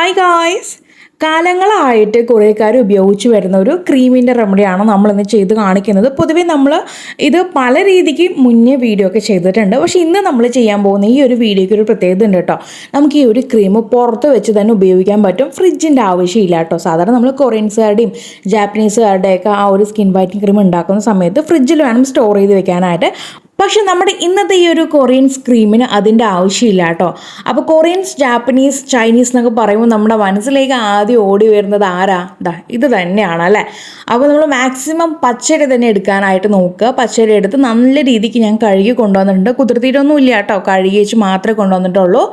Hi guys കാലങ്ങളായിട്ട് കുറേക്കാർ ഉപയോഗിച്ച് വരുന്ന ഒരു ക്രീമിന്റെ റെമഡിയാണ് നമ്മളിന്ന് ചെയ്ത് കാണിക്കുന്നത്. പൊതുവേ നമ്മൾ ഇത് പല രീതിക്ക് മുന്നേ വീഡിയോ ഒക്കെ ചെയ്തിട്ടുണ്ട്. പക്ഷേ ഇന്ന് നമ്മൾ ചെയ്യാൻ പോകുന്ന ഈ ഒരു വീഡിയോയ്ക്ക് ഒരു പ്രത്യേകത ഉണ്ട് കേട്ടോ. നമുക്ക് ഈ ഒരു ക്രീം പുറത്ത് വെച്ച് തന്നെ ഉപയോഗിക്കാൻ പറ്റും. ഫ്രിഡ്ജിന്റെ ആവശ്യമില്ല കേട്ടോ. സാധാരണ നമ്മൾ കൊറിയൻസുകാരുടെയും ജാപ്പനീസുകാരുടെയൊക്കെ ആ ഒരു സ്കിൻ വൈറ്റിംഗ് ക്രീം ഉണ്ടാക്കുന്ന സമയത്ത് ഫ്രിഡ്ജിൽ വേണം സ്റ്റോർ ചെയ്ത് വെക്കാനായിട്ട്. പക്ഷെ നമ്മുടെ ഇന്നത്തെ ഈ ഒരു കൊറിയൻ സ്ക്രീമിന് അതിന്റെ ആവശ്യമില്ല കേട്ടോ. അപ്പോൾ കൊറിയൻസ് ജാപ്പനീസ് ചൈനീസ് എന്നൊക്കെ പറയുമ്പോൾ നമ്മുടെ മനസ്സിലേക്ക് ആദ്യം ഓടി വരുന്നത് ആരാ? ദാ ഇത് തന്നെയാണ് അല്ലേ? അപ്പോൾ നമ്മൾ മാക്സിമം പച്ചരി തന്നെ എടുക്കാനായിട്ട് നോക്കുക. പച്ചരി എടുത്ത് നല്ല രീതിക്ക് ഞാൻ കഴുകി കൊണ്ടുവന്നിട്ടുണ്ട്. കുതിർത്തിയിട്ടൊന്നും ഇല്ല കേട്ടോ. കഴുകി വെച്ച് മാത്രമേ കൊണ്ടുവന്നിട്ടുള്ളൂ.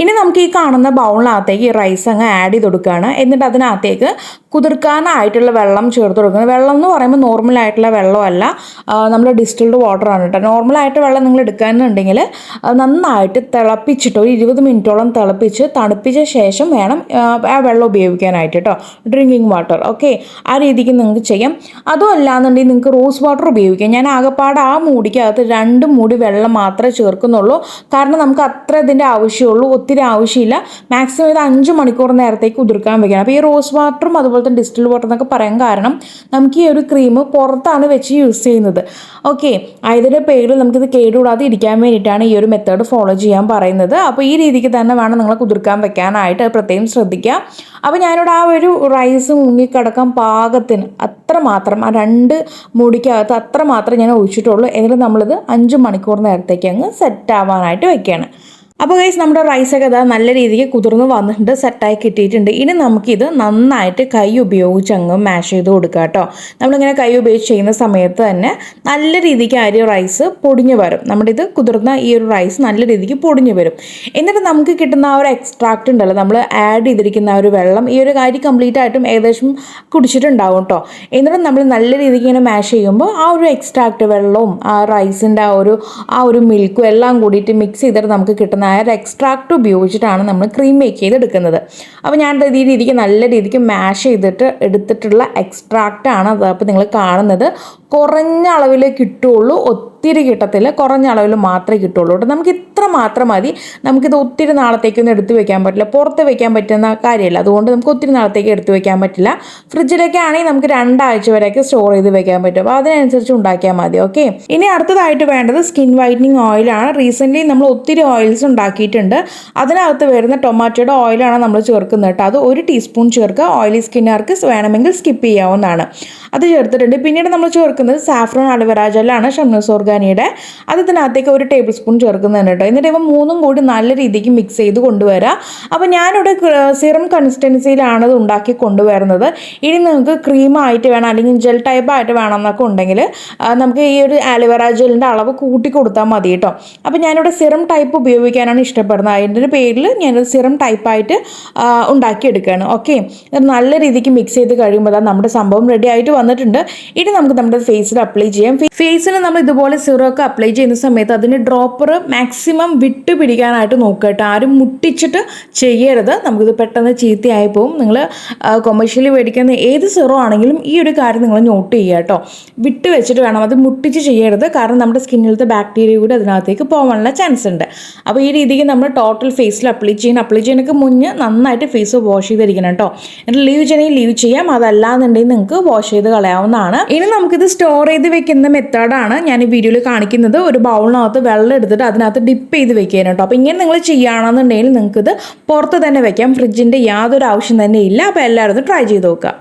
ഇനി നമുക്ക് ഈ കാണുന്ന ബൗളിനകത്തേക്ക് ഈ റൈസ് അങ്ങ് ആഡ് ചെയ്ത് കൊടുക്കുകയാണ്. എന്നിട്ട് അതിനകത്തേക്ക് കുതിർക്കാനായിട്ടുള്ള വെള്ളം ചേർത്ത് കൊടുക്കുന്നത് വെള്ളം എന്ന് പറയുമ്പോൾ നോർമൽ ആയിട്ടുള്ള വെള്ളമല്ല. നമ്മൾ ഡിസ്റ്റിൽഡ് വാട്ടർ ആണ് കേട്ടോ. നോർമലായിട്ട് വെള്ളം നിങ്ങൾ എടുക്കാനുണ്ടെങ്കിൽ നന്നായിട്ട് തിളപ്പിച്ചിട്ട് ഒരു ഇരുപത് മിനിറ്റോളം തിളപ്പിച്ച് തണുപ്പിച്ച ശേഷം വേണം ആ, വെള്ളം ഉപയോഗിക്കാനായിട്ട് കേട്ടോ. ഡ്രിങ്കിങ് വാട്ടർ ഓക്കെ ആ രീതിക്ക് നിങ്ങൾക്ക് ചെയ്യാം. അതും അല്ലാന്നുണ്ടെങ്കിൽ നിങ്ങൾക്ക് റോസ് വാട്ടർ ഉപയോഗിക്കാം. ഞാൻ ആകെപ്പാട് ആ മൂടിക്കകത്ത് രണ്ട് മൂടി വെള്ളം മാത്രമേ ചേർക്കുന്നുള്ളൂ. കാരണം നമുക്ക് അത്ര ഇതിന്റെ ആവശ്യമുള്ളൂ. ഒത്തിരി ആവശ്യമില്ല. മാക്സിമം ഇത് അഞ്ച് മണിക്കൂർ നേരത്തേക്ക് ഉതിർക്കാൻ വെക്കണം. അപ്പോൾ ഈ റോസ് വാട്ടറും അതുപോലെ തന്നെ ഡിസ്റ്റിൽ വാട്ടർ എന്നൊക്കെ പറയാൻ കാരണം നമുക്ക് ഈ ഒരു ക്രീം പുറത്താണ് വെച്ച് യൂസ് ചെയ്യുന്നത്. ഓക്കെ അതിന്റെ പേരിൽ നമുക്കിത് കേടുകൂടാതെ ഇരിക്കാൻ വേണ്ടിയിട്ടാണ് ഈ ഒരു മെത്തേഡ് ഫോളോ ചെയ്യാൻ പറയുന്നത്. അപ്പോൾ ഈ രീതിക്ക് തന്നെ വേണം നിങ്ങൾ കുതിർക്കാൻ വെക്കാനായിട്ട്. പ്രത്യേകം ശ്രദ്ധിക്കുക. അപ്പോൾ ഞാനിവിടെ ആ ഒരു റൈസ് മുങ്ങിക്കിടക്കാൻ പാകത്തിന് അത്ര മാത്രം ആ രണ്ട് മുടിക്കകത്ത് അത്ര മാത്രം ഞാൻ ഒഴിച്ചിട്ടുള്ളൂ. എന്നിട്ട് നമ്മളിത് അഞ്ച് മണിക്കൂർ നേരത്തേക്ക് അങ്ങ് സെറ്റ് ആവാനായിട്ട് വെക്കുകയാണ് അപ്പോൾ ഗൈസ് നമ്മുടെ റൈസൊക്കെ ഇതാ നല്ല രീതിക്ക് കുതിർന്ന് വന്നിട്ടുണ്ട് സെറ്റായി കിട്ടിയിട്ടുണ്ട്. ഇനി നമുക്കിത് നന്നായിട്ട് കൈ ഉപയോഗിച്ച് അങ്ങ് മാഷ് ചെയ്ത് കൊടുക്കുക കേട്ടോ നമ്മളിങ്ങനെ കൈ ഉപയോഗിച്ച് ചെയ്യുന്ന സമയത്ത് തന്നെ നല്ല രീതിക്ക് അരി റൈസ് പൊടിഞ്ഞു വരും. നമ്മുടെ ഇത് കുതിർന്ന ഈ ഒരു റൈസ് നല്ല രീതിക്ക് പൊടിഞ്ഞു വരും. എന്നിട്ട് നമുക്ക് കിട്ടുന്ന ആ ഒരു എക്സ്ട്രാക്റ്റ് ഉണ്ടല്ലോ നമ്മൾ ആഡ് ചെയ്തിരിക്കുന്ന ആ ഒരു വെള്ളം ഈ ഒരു കാര്യം കംപ്ലീറ്റ് ആയിട്ടും ഏകദേശം കുടിച്ചിട്ടുണ്ടാവും കേട്ടോ എന്നിട്ട് നമ്മൾ നല്ല രീതിക്ക് ഇങ്ങനെ മാഷ് ചെയ്യുമ്പോൾ ആ ഒരു എക്സ്ട്രാക്റ്റ് വെള്ളവും ആ റൈസിന്റെ ആ ഒരു ആ ഒരു മിൽക്കും എല്ലാം കൂടിയിട്ട് മിക്സ് ചെയ്തിട്ട് നമുക്ക് കിട്ടുന്ന ആ എക്സ്ട്രാക്ട് ഉപയോഗിച്ചിട്ടാണ് നമ്മൾ ക്രീം മേക്ക് ചെയ്തെടുക്കുന്നത്. അപ്പോൾ ഞാൻ ഈ രീതിക്ക് നല്ല രീതിക്ക് മാഷ് ചെയ്തിട്ട് എടുത്തിട്ടുള്ള എക്സ്ട്രാക്റ്റാണ് ആണ് അത് അപ്പോൾ നിങ്ങൾ കാണുന്നത്. കുറഞ്ഞ അളവിൽ കിട്ടുള്ളൂ. ഒത്തിരി കിട്ടത്തില്ല. കുറഞ്ഞ അളവിൽ മാത്രമേ കിട്ടുള്ളൂ കേട്ടോ. നമുക്ക് ഇത്ര മാത്രം മതി. നമുക്കിത് ഒത്തിരി നാളത്തേക്കൊന്നും എടുത്തു വെക്കാൻ പറ്റില്ല. പുറത്ത് വെക്കാൻ പറ്റുന്ന കാര്യമല്ല. അതുകൊണ്ട് നമുക്ക് ഒത്തിരി നാളത്തേക്ക് എടുത്തു വെക്കാൻ പറ്റില്ല. ഫ്രിഡ്ജിലൊക്കെ ആണെങ്കിൽ നമുക്ക് രണ്ടാഴ്ച വരെയൊക്കെ സ്റ്റോർ ചെയ്ത് വെക്കാൻ പറ്റും. അപ്പോൾ അതിനനുസരിച്ച് ഉണ്ടാക്കിയാൽ മതി. ഓക്കെ ഇനി അടുത്തതായിട്ട് വേണ്ടത് സ്കിൻ വൈറ്റനിങ് ഓയിലാണ് റീസെന്റ്ലി നമ്മൾ ഒത്തിരി ഓയിൽസ് ഉണ്ടാക്കിയിട്ടുണ്ട്. അതിനകത്ത് വരുന്ന ടൊമാറ്റോയുടെ ഓയിലാണ് നമ്മൾ ചേർക്കുന്നത് കേട്ടോ. അത് ഒരു ടീസ്പൂൺ ചേർക്കുക. ഓയിലി സ്കിന്നുകാർക്ക് വേണമെങ്കിൽ സ്കിപ്പ് ചെയ്യാവുന്നതാണ്. അത് ചേർത്തിട്ടുണ്ട്. പിന്നീട് നമ്മൾ ചേർക്കുന്നത് സാഫ്രോൺ അലോവേറ ജെല്ലാണ് ഷംനസ് ഓർഗാനിയുടെ അത് ഇതിനകത്തേക്ക് ഒരു ടേബിൾ സ്പൂൺ ചേർക്കുന്നതാണ് കേട്ടോ എന്നിട്ട് ഇവ മൂന്നും കൂടി നല്ല രീതിക്ക് മിക്സ് ചെയ്ത് കൊണ്ടുവരാം. അപ്പോൾ ഞാനിവിടെ സിറം കൺസിസ്റ്റൻസിയിലാണ് ഇത് ഉണ്ടാക്കി കൊണ്ടുവരുന്നത്. ഇനി നിങ്ങൾക്ക് ക്രീം ആയിട്ട് വേണം അല്ലെങ്കിൽ ജെൽ ടൈപ്പ് ആയിട്ട് വേണം എന്നൊക്കെ ഉണ്ടെങ്കിൽ നമുക്ക് ഈ ഒരു ആലുവേറ ജെല്ലിന്റെ അളവ് കൂട്ടി കൊടുത്താൽ മതി കേട്ടോ അപ്പോൾ ഞാനിവിടെ സിറം ടൈപ്പ് ഉപയോഗിക്കാനാണ് ഇഷ്ടപ്പെടുന്നത്. അതിന്റെ പേരിൽ ഞാനൊരു സിറം ടൈപ്പായിട്ട് ഉണ്ടാക്കിയെടുക്കുകയാണ് ഓക്കെ നല്ല രീതിക്ക് മിക്സ് ചെയ്ത് കഴിയുമ്പോൾ നമ്മുടെ സംഭവം റെഡി ആയിട്ട് വന്നിട്ടുണ്ട്. ഇനി നമുക്ക് നമ്മുടെ ഫേസിൽ അപ്ലൈ ചെയ്യാം. ഫേസിന് നമ്മൾ ഇതുപോലെ സീറോ ഒക്കെ അപ്ലൈ ചെയ്യുന്ന സമയത്ത് അതിന്റെ ഡ്രോപ്പർ മാക്സിമം വിട്ട് പിടിക്കാനായിട്ട് നോക്കുക കേട്ടോ. ആരും മുട്ടിച്ചിട്ട് ചെയ്യരുത്. നമുക്കിത് പെട്ടെന്ന് ചീത്തയായി പോകും നിങ്ങൾ കൊമേഴ്ഷ്യലി മേടിക്കുന്ന ഏത് സിറോ ആണെങ്കിലും ഈ ഒരു കാര്യം നിങ്ങൾ നോട്ട് ചെയ്യുക കേട്ടോ. വിട്ട് വെച്ചിട്ട് വേണം. അത് മുട്ടിച്ച് ചെയ്യരുത്. കാരണം നമ്മുടെ സ്കിന്നിലത്തെ ബാക്ടീരിയ കൂടി അതിനകത്തേക്ക് പോകാനുള്ള ചാൻസ് ഉണ്ട്. അപ്പോൾ ഈ രീതിക്ക് നമ്മൾ ടോട്ടൽ ഫേസിൽ അപ്ലൈ ചെയ്യണം അപ്ലൈ ചെയ്യുന്നതിനൊക്കെ മുന്നേ നന്നായിട്ട് ഫേസ് വാഷ് ചെയ്തിരിക്കണം കേട്ടോ. എന്നിട്ട് ലീവ് ചെയ്യണമെങ്കിൽ ലീവ് ചെയ്യാം. അതല്ലാന്നുണ്ടെങ്കിൽ നിങ്ങൾക്ക് വാഷ് ചെയ്ത് കളയാവുന്നതാണ്. ഇനി നമുക്കിത് സ്റ്റോർ ചെയ്ത് വെക്കുന്ന മെത്തേഡാണ് ഞാൻ ഈ വീഡിയോയിൽ കാണിക്കുന്നത്. ഒരു ബൗളിനകത്ത് വെള്ളം എടുത്തിട്ട് അതിനകത്ത് ഡിപ്പ് ചെയ്ത് വെക്കാൻ കേട്ടോ. അപ്പോൾ ഇങ്ങനെ നിങ്ങൾ ചെയ്യുകയാണെന്നുണ്ടെങ്കിൽ നിങ്ങൾക്കിത് പുറത്ത് തന്നെ വെക്കാം. ഫ്രിഡ്ജിന്റെ യാതൊരു ആവശ്യം തന്നെ ഇല്ല. അപ്പോൾ എല്ലാവരും ട്രൈ ചെയ്ത് നോക്കുക.